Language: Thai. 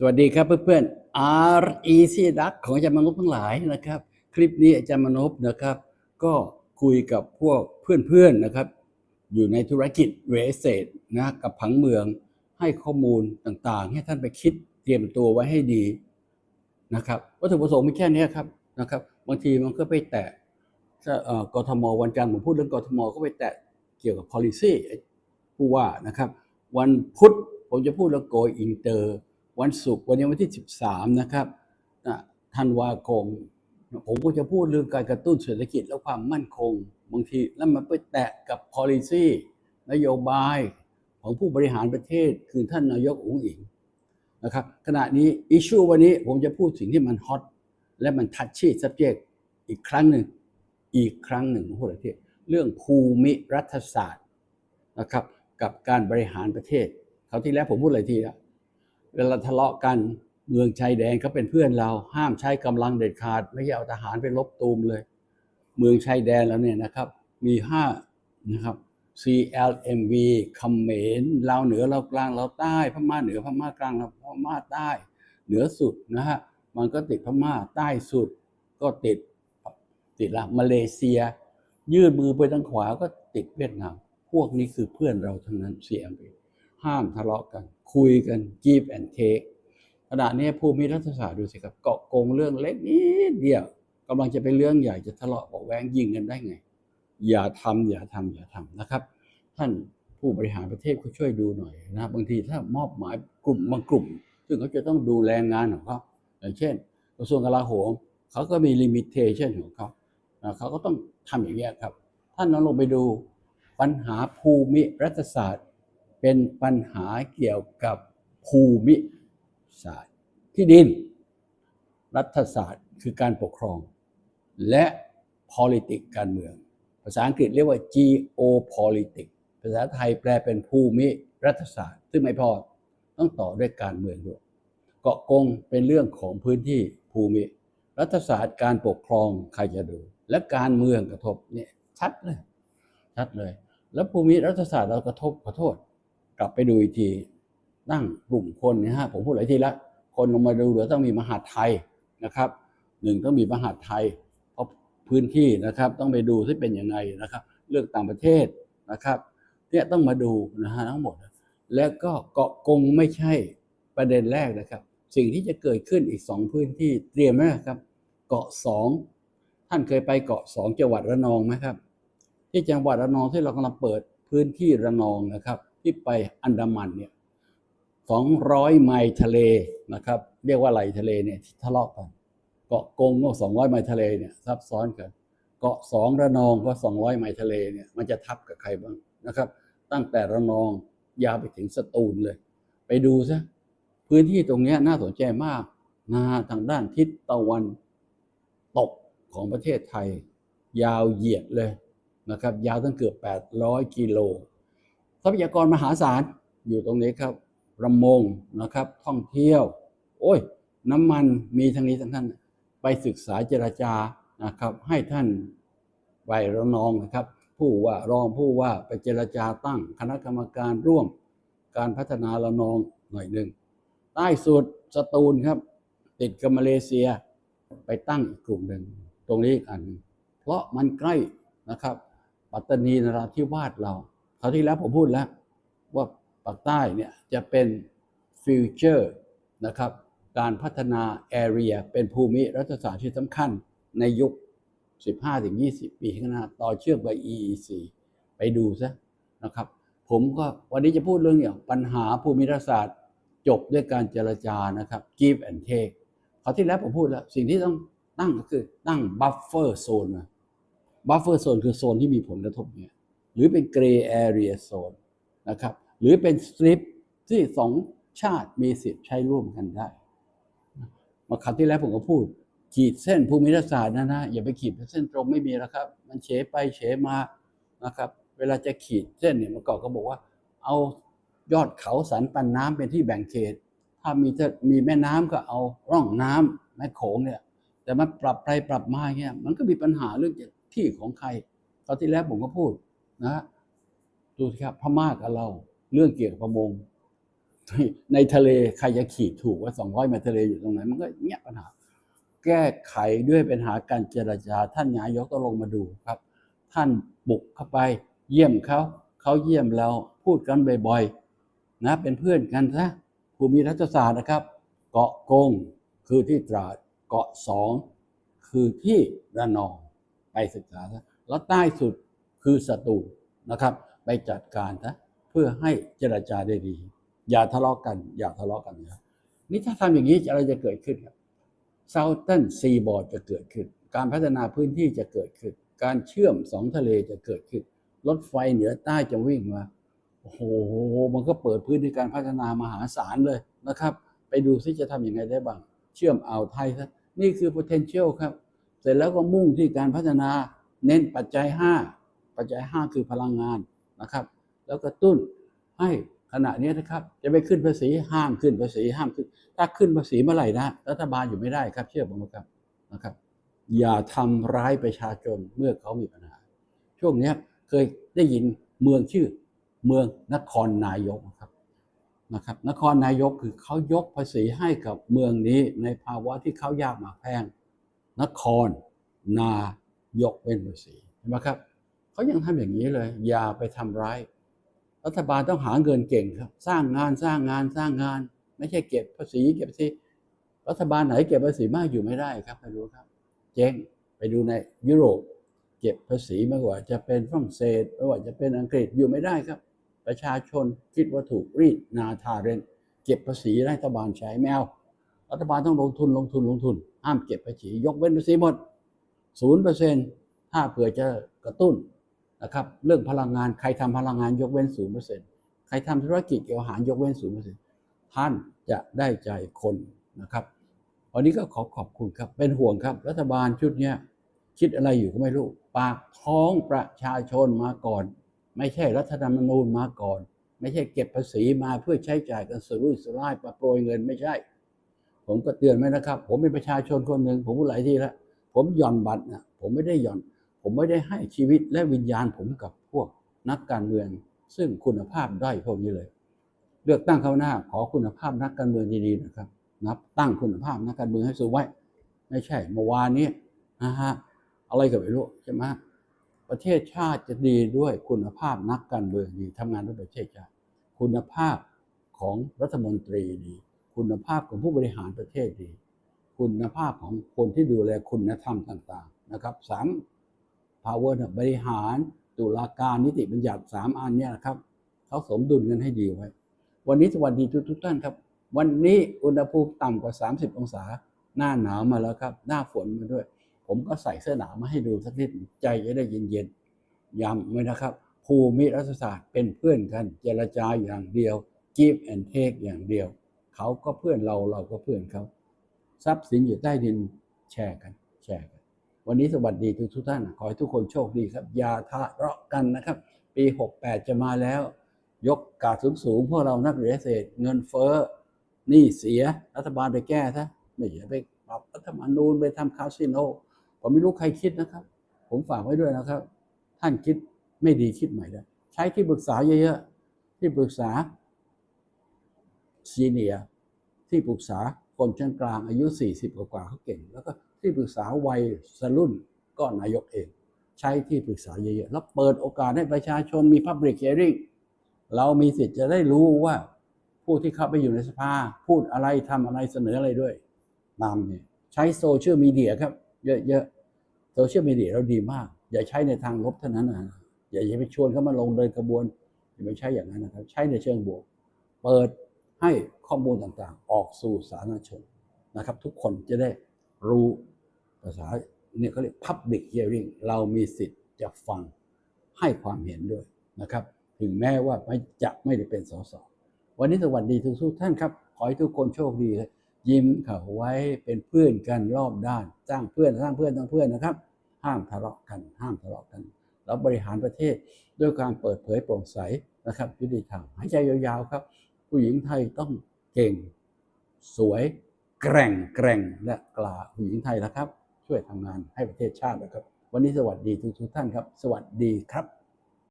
สวัสดีครับเพื่อนๆ REC ดักของอาจารย์มนุษย์ทั้งหลายนะครับ คลิปนี้อาจารย์มนุษย์นะครับ ก็คุยกับพวกเพื่อนๆนะครับ อยู่ในธุรกิจเรสเซตนะกับผังเมืองให้ข้อมูลต่างๆ ให้ท่านไปคิดเตรียมตัวไว้ให้ดีนะครับวัตถุประสงค์มีแค่นี้ครับนะครับบางทีมันก็ไปแตะถ้าเอ่อกทมวันจันทร์ผมพูดเรื่องกทมก็ไปแตะเกี่ยวกับ policy ผู้ว่านะครับ วันพุธผมจะพูดเรื่อง go inter วันศุกร์วันนี้วันที่ 13 นะครับธันวาคมผมก็จะพูดเรื่องการกระตุ้นเศรษฐกิจและความมั่นคง บางทีแล้วมันไปแตะกับ policy นโยบายของผู้บริหารประเทศคือท่านนายกอุ๋งอิงนะครับขณะนี้อิชชูวันนี้ผมจะพูดสิ่งที่มันฮอตและมันทัชชี่ subject อีกครั้งหนึ่งอีกครั้งหนึ่งของประเทศเรื่องภูมิรัฐศาสตร์นะครับกับการบริหารประเทศคราวที่แล้วผมพูดหลายทีแล้ว เวลาทะเลาะกันเมืองชายแดนเขาเป็นเพื่อนเรา ห้ามใช้กำลังเด็ดขาด ไม่ใช่เอาทหารไปลบตูมเลย เมืองชายแดนแล้วเนี่ยนะครับ มีห้านะครับ CLMV เขมรลาวเหนือลาวกลางลาวใต้พม่าเหนือพม่ากลางพม่าใต้ เหนือสุดนะฮะมันก็ติดพม่าใต้สุด ก็ติดติดละมาเลเซีย ยื่นมือไปทางขวาก็ติดเวียดนาม พวกนี้คือเพื่อนเราทั้งนั้น CLMV ห้ามทะเลาะกัน คุยกัน give and take ขณะนี้ภูมิรัฐศาสตร์ดูสิครับเกาะกงเรื่องเล็กนิดเดียวกำลังจะเป็นเรื่องใหญ่จะทะเลาะเบาะแวงยิงกันได้ไง อย่าทำอย่าทำอย่าทำนะครับ ท่านผู้บริหารประเทศก็ช่วยดูหน่อยนะบางทีถ้ามอบหมายกลุ่มบางกลุ่ม ซึ่งเขาจะต้องดูแลงานของเขาอย่างเช่นกระทรวงกลาโหมเขาก็มีลิมิเ t ชันของเขาเขาก็ต้องทำอย่างนี้ครับ ท่านลองลงไปดูปัญหาภูมิรัฐศาสตร์ เป็นปัญหาเกี่ยวกับภูมิศาสตร์ ที่ดิน รัฐศาสตร์คือการปกครอง และ politics การเมือง ภาษาอังกฤษเรียกว่า geopolitics ภาษาไทยแปลเป็นภูมิรัฐศาสตร์ ซึ่งไม่พอต้องต่อด้วยการเมืองด้วยเกาะกงเป็นเรื่องของพื้นที่ภูมิ รัฐศาสตร์การปกครองใครจะดู และการเมืองกระทบเนี่ยชัดเลยชัดเลย แล้วภูมิรัฐศาสตร์เรากระทบขอโทษ กลับไปดูอีกทีตั้งกลุ่มคนนะฮะผมพูดหลายทีแล้วคนลงมาดูเหลือต้องมีมหาไทยนะครับหนึ่งต้องมีมหาไทย เพราะพื้นที่นะครับต้องไปดูที่เป็นยังไงนะครับเรื่องต่างประเทศนะครับเนี่ยต้องมาดูนะฮะทั้งหมด แล้วก็เกาะกงไม่ใช่ประเด็นแรกนะครับ สิ่งที่จะเกิดขึ้นอีกสองพื้นที่เตรียมไหมครับ เกาะสองท่านเคยไปเกาะสองจังหวัดระนองไหมครับ ที่จังหวัดระนองที่เรากำลังเปิดพื้นที่ระนองนะครับ ที่ไปอันดามันเนี่ยสองร้อยไมล์ทะเลนะครับ เรียกว่าไหลทะเลเนี่ยที่ทะเลาะกันเกาะกงก็สองร้อยไมล์ทะเลเนี่ยซับซ้อนกัน เกาะสองระนองก็สองร้อยไมล์ทะเลเนี่ยมันจะทับกับใครบ้างนะครับ ตั้งแต่ระนองยาวไปถึงสตูลเลย ไปดูซะพื้นที่ตรงนี้น่าสนใจมากนะฮะทางด้านทิศตะวันตกของประเทศไทย ยาวเหยียดเลยนะครับ ยาวตั้งเกือบ 800 กิโล ทรัพยากรมหาศาลอยู่ตรงนี้ครับประมงนะครับ ท่องเที่ยว โอ้ย น้ำมันมีทั้งนี้ทั้งนั้น ไปศึกษาเจรจานะครับ ให้ท่านไประนองนะครับ ผู้ว่ารองผู้ว่าไปเจรจาตั้งคณะกรรมการร่วม การพัฒนาระนองหน่อยหนึ่งใต้สุดสตูลครับ ติดกับมาเลเซียไปตั้งอีกกลุ่มหนึ่งตรงนี้อีกอัน เพราะมันใกล้นะครับ ปัตตานีนราธิวาสเรา คราวที่แล้วผมพูดแล้วว่าปากใต้เนี่ยจะเป็นฟิวเจอร์นะครับการพัฒนาแอเรียเป็นภูมิรัฐศาสตร์ที่สำคัญในยุค 15-20 ปีข้างหน้าต่อเชื่อมกับ EEC ไปดูซะนะครับ ผมก็วันนี้จะพูดเรื่องอย่างปัญหาภูมิรัฐศาสตร์จบด้วยการเจรจานะครับ give and take คราวที่แล้วผมพูดแล้ว สิ่งที่ต้องตั้งก็คือตั้ง buffer zone มา buffer zone คือโซนที่มีผลกระทบเนี่ย หรือเป็น gray area zone นะครับหรือเป็น strip ที่สองชาติมีสิทธิ์ใช้ร่วมกันได้มาคราวที่แล้วผมก็พูด ขีดเส้นภูมิรัศาสตร์นะนะอย่าไปขีดเป็นเส้นตรงไม่มีแล้วครับ มันเฉไปเฉมานะครับ เวลาจะขีดเส้นเนี่ยเมื่อก่อนก็บอกว่า เอายอดเขาสันปันน้ำเป็นที่แบ่งเขต ถ้ามีถ้ามีแม่น้ำก็เอาร่องน้ำแม่โขงเนี่ย แต่มันปรับไปปรับมาเงี้ยมันก็มีปัญหาเรื่องที่ของใครคราวที่แล้วผมก็พูด นะดูสิครับพม่ากับเราเรื่องเกี่ยวกับประมง ในทะเลใครจะขีดถูกว่า200ไมล์ทะเลอยู่ตรงไหนมันก็เงี้ยปัญหา แก้ไขด้วยปัญหาการเจรจา ท่านนายกต้องลงมาดูครับ ท่านบุกเข้าไปเยี่ยมเขาเขาเยี่ยมเราพูดกันบ่อยๆนะเป็นเพื่อนกันซะภูมิรัฐศาสตร์นะครับ เกาะกงคือที่ตราดเกาะสองคือที่ระนองไปศึกษาซะแล้วใต้สุด คือสตูลนะครับ ไปจัดการซะเพื่อให้เจรจาได้ดี อย่าทะเลาะกัน อย่าทะเลาะกันนะนี่ถ้าทำอย่างนี้อะไรจะเกิดขึ้นครับ Southern Seaboard จะเกิดขึ้น การพัฒนาพื้นที่จะเกิดขึ้น การเชื่อมสองทะเลจะเกิดขึ้น รถไฟเหนือใต้จะวิ่งมาโอ้โหมันก็เปิดพื้นที่การพัฒนามหาศาลเลยนะครับ ไปดูซิจะทำยังไงได้บ้าง เชื่อมอ่าวไทยซะนี่คือ potential ครับ เสร็จแล้วก็มุ่งที่การพัฒนาเน้นปัจจัย 5 ปัจจัย 5 คือพลังงานนะครับ แล้วก็ตุ้นให้ขณะนี้นะครับ จะไปขึ้นภาษีห้ามขึ้นภาษีห้ามขึ้น ถ้าขึ้นภาษีเมื่อไหร่นะรัฐบาลอยู่ไม่ได้ครับ เชื่อผมนะครับนะครับ อย่าทำร้ายประชาชนเมื่อเขามีปัญหา ช่วงนี้เคยได้ยินเมืองชื่อเมืองนครนายกนะครับนะครับ นครนายกคือเขายกภาษีให้กับเมืองนี้ในภาวะที่เขายากหมากแพงนครนายกเป็นภาษีเห็นไหมครับ เขายังทำอย่างนี้เลย อย่าไปทำร้าย รัฐบาลต้องหาเงินเก่งครับ สร้างงานสร้างงานสร้างงาน ไม่ใช่เก็บภาษีเก็บภาษีรัฐบาลไหนเก็บภาษีมากอยู่ไม่ได้ครับไปดูครับ เจ๊งไปดูในยุโรป เก็บภาษีไม่ว่าจะเป็นฝรั่งเศสไม่ว่าจะเป็นอังกฤษอยู่ไม่ได้ครับ ประชาชนคิดว่าถูกรีดนาทาเรนเก็บภาษีรัฐบาลใช้แมวรัฐบาลต้องลงทุนลงทุนลงทุน ห้ามเก็บภาษียกเว้นภาษีหมดศูนย์เปอร์เซ็นต์ถ้าเผื่อจะกระตุ้น นะครับเรื่องพลังงานใครทำพลังงานยกเว้นศูนย์เปอร์เซ็นต์ใครทำธุรกิจเกี่ยวอาหารยกเว้นศูนย์เปอร์เซ็นต์ท่านจะได้ใจคนนะครับวันนี้ก็ขอขอบคุณครับเป็นห่วงครับ รัฐบาลชุดเนี้ยคิดอะไรอยู่ก็ไม่รู้ ปากท้องประชาชนมาก่อน ไม่ใช่รัฐธรรมนูญมาก่อน ไม่ใช่เก็บภาษีมาเพื่อใช้จ่ายกันสุรุ่ยสุร่ายประโปรยเงินไม่ใช่ ผมก็เตือนไว้นะครับ ผมเป็นประชาชนคนหนึ่งผมพูดหลายทีแล้วผมหย่อนบัตรนะผมไม่ได้หย่อน ผมไม่ได้ให้ชีวิตและวิญญาณผมกับพวกนักการเมือง ซึ่งคุณภาพด้อยพวกนี้เลย เลือกตั้งเข้าหน้าขอคุณภาพนักการเมืองดีๆนะครับ นับตั้งคุณภาพนักการเมืองให้สูงไว้ ไม่ใช่เมื่อวานนี้นะฮะอะไรก็ไม่รู้ใช่ไหมประเทศชาติจะดีด้วยคุณภาพนักการเมืองดีทำงานด้วยประเทศชาติ คุณภาพของรัฐมนตรีดี คุณภาพของผู้บริหารประเทศดี คุณภาพของคนที่ดูแลคุณธรรมต่าง ๆ นะครับสาม power เนี่ยบริหารตุลาการนิติบัญญัติสามอันเนี่ยนะครับเขาสมดุลกันให้ดีไว้ วันนี้สวัสดีทุกทุกท่านครับ วันนี้อุณหภูมิต่ำกว่า 30 องศา หน้าหนาวมาแล้วครับ หน้าฝนมาด้วย ผมก็ใส่เสื้อหนาวมาให้ดูสักนิดใจจะได้เย็นๆย้ำไว้นะครับ ภูมิรัฐศาสตร์เป็นเพื่อนกัน เจรจาอย่างเดียว give and take อย่างเดียว เขาก็เพื่อนเราเราก็เพื่อนเขาทรัพย์สินอยู่ใต้ดินแชร์กันแชร์กัน วันนี้สวัสดีทุกทุกท่าน ขอให้ทุกคนโชคดีครับ อย่าทะเลาะกันนะครับ ปี 68 จะมาแล้ว ยกกาดสูงๆพวกเรานักเรียนเศษเงินเฟ้อนี้เสียรัฐบาลไปแก้ซะไม่อย่าไปปรับรัฐธรรมนูญไปทำคาสิโนผมไม่รู้ใครคิดนะครับ ผมฝากไว้ด้วยนะครับ ท่านคิดไม่ดีคิดใหม่ได้ใช้ที่ปรึกษาเยอะๆที่ปรึกษาซีเนียที่ปรึกษาคนชั้นกลางอายุ 40 กว่าเขาเก่งแล้วก็ ที่ปรึกษาวัยสรุ่นก็นายกเอง ใช้ที่ปรึกษาเยอะๆแล้วเปิดโอกาสให้ประชาชนมี Public Hearing เรามีสิทธิ์จะได้รู้ว่าผู้ที่เข้าไปอยู่ในสภา พูดอะไรทำอะไรเสนออะไรด้วยตามเนี่ยใช้โซเชียลมีเดียครับ เยอะๆโซเชียลมีเดียเราดีมาก อย่าใช้ในทางลบเท่านั้นนะอย่าอย่าไปชวนเขามาลงเดินกระบวนอย่าไปใช้อย่างนั้นนะครับ ใช้ในเชิงบวก เปิดให้ข้อมูลต่างๆ ออกสู่สาธารณชนนะครับ ทุกคนจะได้ รู้ภาษาเนี่ยเขาเรียก public hearing เรามีสิทธิ์จะฟังให้ความเห็นด้วยนะครับ ถึงแม้ว่าไม่จะไม่ได้เป็นสสวันนี้สวัสดีทุกทุกท่านครับ ขอให้ทุกคนโชคดีเลยยิ้มเขาไว้เป็นเพื่อนกันรอบด้านสร้างเพื่อนสร้างเพื่อนสร้างเพื่อนนะครับ ห้ามทะเลาะกัน ห้ามทะเลาะกันแล้วบริหารประเทศด้วยการเปิดเผยโปร่งใสนะครับยุติธรรมหายใจยาวๆครับ ผู้หญิงไทยต้องเก่งสวย แกร่งแกร่งและกล้าผู้หญิงไทยนะครับ ช่วยทำงานให้ประเทศชาตินะครับ วันนี้สวัสดีทุกๆท่านครับ สวัสดีครับ